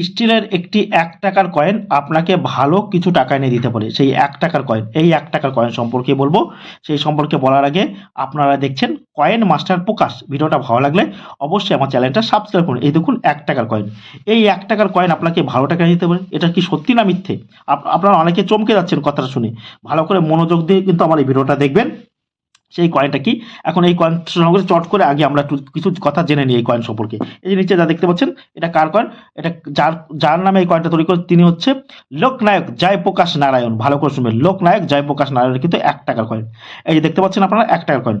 স্টিলের একটি এক টাকার কয়েন আপনাকে ভালো কিছু টাকা এনে দিতে পারে। সেই এক টাকার কয়েন এই এক টাকার কয়েন সম্পর্কে বলব। সেই সম্পর্কে বলার আগে আপনারা দেখছেন কয়েন মাস্টার প্রকাশ। ভিডিওটা ভালো লাগলে অবশ্যই আমার চ্যানেলটা সাবস্ক্রাইব করুন। এই দেখুন এক টাকার কয়েন এই এক টাকার কয়েন আপনাকে ভালো টাকা দিতে পারে। এটা কি সত্যি না মিথ্যে? আপ- আপনারা অনেকে চমকে যাচ্ছেন কথাটা শুনে। ভালো করে মনোযোগ দিয়ে কিন্তু আমার এই ভিডিওটা দেখবেন। সেই কয়েনটা কি? এখন এই কয়েন সঙ্গে চট করে আগে আমরা কিছু কথা জেনে নিই এই কয়েন সম্পর্কে। এই যে নিচে যা দেখতে পাচ্ছেন, এটা কার কয়েন এটা যার যার নামে এই কয়েনটা তৈরি করে তিনি হচ্ছে লোকনায়ক জয়প্রকাশ নারায়ণ। ভালো করে শুনবেন, লোকনায়ক জয়প্রকাশ নারায়ণ কিন্তু এক টাকার কয়েন এই যে দেখতে পাচ্ছেন আপনারা, এক টাকার কয়েন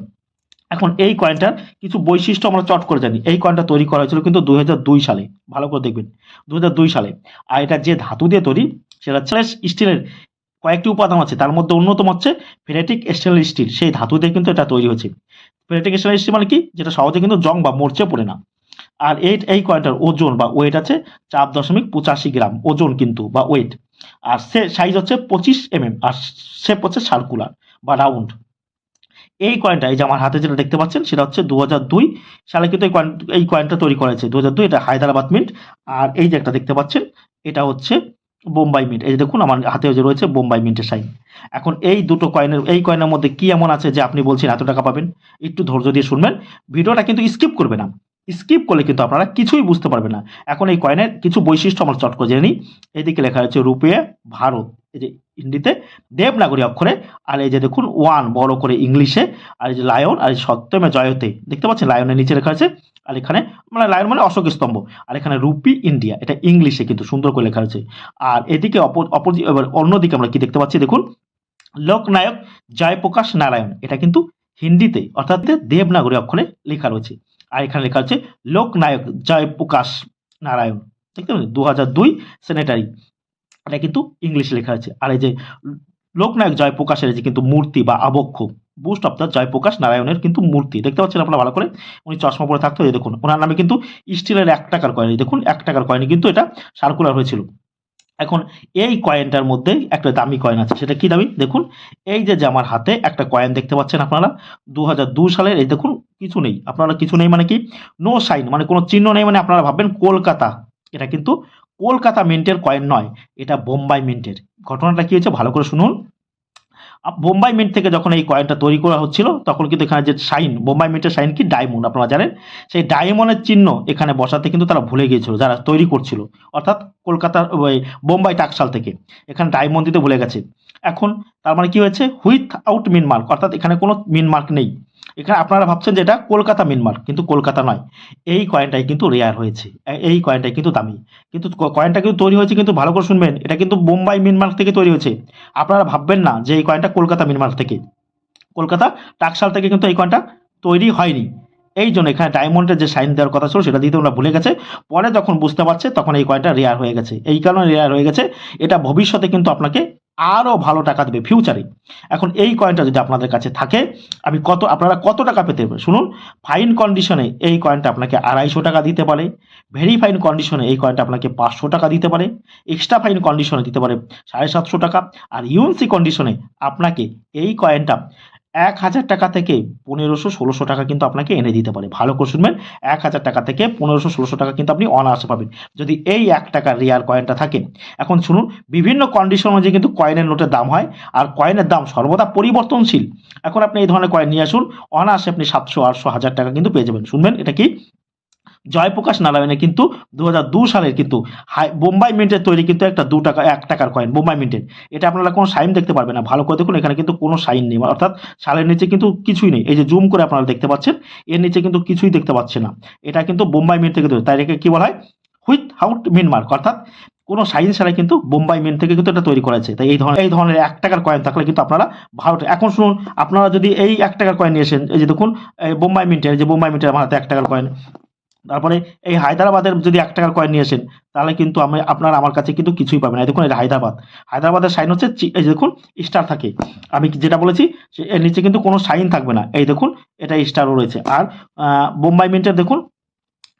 এখন এই কয়েনটার কিছু বৈশিষ্ট্য আমরা চট করে জানি। এই কয়েনটা তৈরি করা হয়েছিল কিন্তু দুই হাজার দুই সালে। ভালো করে দেখবেন, দুই হাজার দুই সালে। আর এটা যে ধাতু দিয়ে তৈরি, সেটা হচ্ছে স্টিলের কয়েকটি উপাদান আছে, তার মধ্যে অন্যতম হচ্ছে ফেনেটিক স্টেনলেস স্টিল সেই ধাতু দিয়ে কিন্তু এটা তৈরি হয়েছে। ফেনেটিক স্টেনলেস স্টিল মানে কি? যেটা সহজে কিন্তু জং বা মরচে পড়ে না। আর এই এই কয়েনটার ওজন বা ওয়েট আছে? চার দশমিক পঁচাশি গ্রাম ওজন কিন্তু বা ওয়েট আর সে সাইজ হচ্ছে পঁচিশ এমএম আর শেপ হচ্ছে সার্কুলার বা রাউন্ড এই কয়েনটা এই যে আমার হাতে যেটা দেখতে পাচ্ছেন, সেটা হচ্ছে দু হাজার দুই সালে কিন্তু এই কয়েন এই কয়েনটা তৈরি করা হয়েছে। দু দুই এটা হায়দ্রাবাদ মিন্ট আর এই যে একটা দেখতে পাচ্ছেন, এটা হচ্ছে বোম্বাই মিন্ট। এই দেখুন, আমার হাতে যে রয়েছে বোম্বাই মিন্টের সাইন। এখন এই দুটো কয়েনের, এই কয়েনের মধ্যে কি এমন আছে যে আপনি বলছেন এত টাকা পাবেন? একটু ধৈর্য দিয়ে শুনবেন। ভিডিওটা কিন্তু স্কিপ করবে না। স্কিপ করলে কিন্তু আপনারা কিছুই বুঝতে পারবেন না। এখন এই কয়েনের কিছু বৈশিষ্ট্য আমরা চট করে জেনে নিই। এইদিকে লেখা আছে রুপে ভারত। যে হিন্দিতে দেবনাগরী অক্ষরে, আর এই যে দেখুন ওয়ান বড় করে ইংলিশে, আর এই যে লায়ন আর সত্যমে জয়তে দেখতে পাচ্ছেন? লায়নের নিচে লেখা আছে, আর এখানে মানে লায়ন মানে অশোক স্তম্ভ, আর এখানে রুপি ইন্ডিয়া, এটা ইংলিশে কিন্তু সুন্দর করে লেখা আছে। আর এদিকে অপর অপর, এবার অন্যদিকে আমরা কি দেখতে পাচ্ছি? দেখুন, লোকনায়ক জয়প্রকাশ নারায়ণ, এটা কিন্তু হিন্দিতে, অর্থাৎ দেবনাগরী অক্ষরে লেখা রয়েছে। আর এখানে লেখা আছে, লোকনায়ক জয়প্রকাশ নারায়ণ, দেখতে পাচ্ছেন? দু হাজার দুই সেনেটারি। এটা কিন্তু ইংলিশে লেখা আছে। আর এই যে লোকনায়ক জয়প্রকাশের যে কিন্তু মূর্তি বা আবক্ষ বুস্ট অফ দ্য জয়প্রকাশ নারায়ণের কিন্তু মূর্তি। দেখতে পাচ্ছেন আপনারা ভালো করে? উনি চশমা পরে থাকতো, এই দেখুন, ওনার নামে কিন্তু স্টিলের এক টাকার কয়েন দেখুন, এক টাকার কয়েনে কিন্তু এটা সার্কুলার হয়েছিল। এখন এই কয়েনটার মধ্যে একটা দামি কয়েন আছে, সেটা কি দামি? দেখুন, এই যে যে আমার হাতে একটা কয়েন দেখতে পাচ্ছেন আপনারা দু সালের, এই দেখুন, কিছু নেই। আপনারা কিছু নেই মানে কি? নো সাইন মানে কোনো চিহ্ন নেই মানে আপনারা ভাববেন কলকাতা। এটা কিন্তু কলকাতা মিন্টের কয়েন নয়, এটা বোম্বাই মিন্টের। ঘটনাটা কি হয়েছে? ভালো করে শুনুন। বোম্বাই মিন্ট থেকে যখন এই কয়েনটা তৈরি করা হচ্ছিল, তখন কিন্তু এখানে যে সাইন, বোম্বাই মিন্টের সাইন কি? ডায়মন্ড, আপনারা জানেন? সেই ডায়মন্ডের চিহ্ন এখানে বসাতে কিন্তু তারা ভুলে গিয়েছিল, যারা তৈরি করছিল। অর্থাৎ কলকাতার ওই বোম্বাই টাকশাল থেকে। এখানে ডায়মন্ড দিতে ভুলে গেছে। এখন তার মানে কি হয়েছে? হুইথ আউট মিন মার্ক, অর্থাৎ এখানে কোনো মিন মার্ক নেই। এখানে আপনারা ভাবছেন যে এটা কলকাতা মিন মার্ক কিন্তু কলকাতা নয়। এই কয়েনটাই কিন্তু রেয়ার হয়েছে। এই কয়েনটাই কিন্তু দামি। কিন্তু কয়েনটা কিন্তু তৈরি হয়েছে কিন্তু ভালো করে শুনবেন, এটা কিন্তু বোম্বাই মিন মার্ক থেকে তৈরি হয়েছে। আপনারা ভাববেন না যে এই কয়েনটা কলকাতা মিন মার্ক থেকে। কলকাতা টাকশাল থেকে কিন্তু এই কয়েনটা তৈরি হয়নি। এই জন্য এখানে ডায়মন্ডের যে সাইন দেওয়ার কথা ছিল, সেটা দিতে ওরা ভুলে গেছে। পরে যখন বুঝতে পারছে, তখন এই কয়েনটা রেয়ার হয়ে গেছে। এই কারণে রেয়ার হয়ে গেছে। এটা ভবিষ্যতে কিন্তু আপনাকে আরও ভালো টাকা দেবে ফিউচারে এখন এই কয়েনটা যদি আপনাদের কাছে থাকে, আমি কত, আপনারা কত টাকা পেতে, শুনুন ফাইন কন্ডিশনে এই কয়েনটা আপনাকে আড়াইশো টাকা দিতে পারে ভেরি ফাইন কন্ডিশনে এই কয়েনটা আপনাকে পাঁচশো টাকা দিতে পারে এক্সট্রা ফাইন কন্ডিশনে দিতে পারে সাড়ে সাতশো টাকা, আর ইউএনসি কন্ডিশনে আপনাকে এই কয়েনটা এক হাজার টাকা থেকে পনেরোশো ষোলোশো টাকা কিন্তু আপনাকে এনে দিতে পারে। ভালো করে শুনবেন, এক হাজার টাকা থেকে পনেরোশো ষোলোশো টাকা কিন্তু আপনি অনার্সে পাবেন। যদি এই এক টাকার রেয়ার কয়েনটা থাকে, এখন শুনুন, বিভিন্ন কন্ডিশন অনুযায়ী কিন্তু কয়েনের নোটের দাম হয়, আর কয়েনের দাম সর্বদা পরিবর্তনশীল। এখন আপনি এই ধরনের কয়েন নিয়ে আসুন অনার্সে আপনি সাতশো আটশো হাজার টাকা কিন্তু পেয়ে যাবেন। শুনবেন, এটা কি? জয়প্রকাশ নারায়ণের কিন্তু দু সালের কিন্তু হাই, বোম্বাই মিন্টের তৈরি কিন্তু একটা দু টাকা, এক টাকার কয়েন বোম্বাই মিন্টের। এটা আপনারা কোনো সাইন দেখতে পারবেন না, ভালো করে দেখুন, এখানে কিন্তু কোনো সাইন নেই, অর্থাৎ সালের নিচে কিন্তু কিছুই নেই। এই যে জুম করে আপনারা দেখতে পাচ্ছেন, এর নিচে কিন্তু কিছুই দেখতে পাচ্ছে না। এটা কিন্তু বোম্বাই মিন্ট থেকে তৈরি, তাই একে কী বলা হয়? হুইথ হাউট মিন মার্ক, অর্থাৎ কোনো সাইন ছাড়াই কিন্তু বোম্বাই মিন্ট থেকে কিন্তু এটা তৈরি করা হয়েছে। তাই এই ধরনের এই ধরনের এক টাকার কয়েন থাকলে কিন্তু আপনারা ভালো এখন শুনুন, আপনারা যদি এই এক টাকার কয়েন নিয়ে আসেন, এই যে দেখুন বোম্বাই মিন্টের যে বোম্বাই মিন্টের আমার হাতে এক টাকার কয়েন তারপরে এই হায়দ্রাবাদের যদি এক টাকার কয়েন নিয়ে আসেন, তাহলে কিন্তু আমি আপনার আমার কাছে কিন্তু কিছুই পাবেন না। দেখুন এটা হায়দ্রাবাদ। হায়দ্রাবাদের সাইন হচ্ছে এই দেখুন স্টার থাকে। আমি যেটা বলেছি এর নিচে কিন্তু কোনো সাইন থাকবে না। এই দেখুন, এটা স্টারও রয়েছে। আর বোম্বাই মিন্টের দেখুন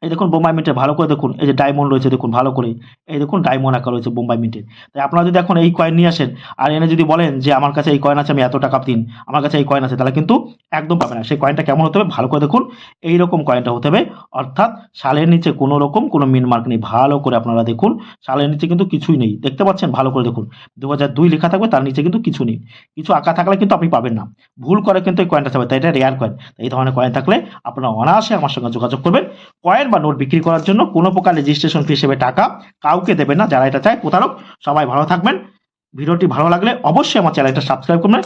এই দেখুন বোম্বাই মিন্টের, ভালো করে দেখুন, এই যে ডায়মন্ড রয়েছে, দেখুন ভালো করে, এই দেখুন ডায়মন্ড আঁকা রয়েছে বোম্বাই মিন্টের। তাই আপনারা যদি এখন এই কয়েন নিয়ে আসেন, আর এনে যদি বলেন যে আমার কাছে এই কয়েন আছে, আমি এত টাকা দিন, আমার কাছে এই কয়েন আছে, তাহলে কিন্তু একদম পাবে না। সেই কয়েনটা কেমন হতে হবে? ভালো করে দেখুন, এই রকম কয়েনটা হতে হবে। অর্থাৎ সালের নিচে কোনো রকম, কোনো মিন মার্ক নেই। ভালো করে আপনারা দেখুন, সালের নিচে কিন্তু কিছুই নেই। দেখতে পাচ্ছেন? ভালো করে দেখুন। দু হাজার দুই লেখা থাকবে, তার নিচে কিন্তু কিছু নেই। কিছু আঁকা থাকলে কিন্তু আপনি পাবেন না। ভুল করে কিন্তু এই কয়েনটা থাকবে, তাই এটা রেয়ার কয়েন এই ধরনের কয়েন থাকলে আপনারা অনায়াসে আমার সঙ্গে যোগাযোগ করবেন। কয়েন বা নোট বিক্রি করার জন্য কোনো প্রকার রেজিস্ট্রেশন ফি হিসেবে টাকা কাউকে দেবেন না। যারা এটা চায়, প্রতারক, সবাই ভালো থাকবেন। ভিডিওটি ভালো লাগলে অবশ্যই আমার চ্যানেলটা সাবস্ক্রাইব করবেন।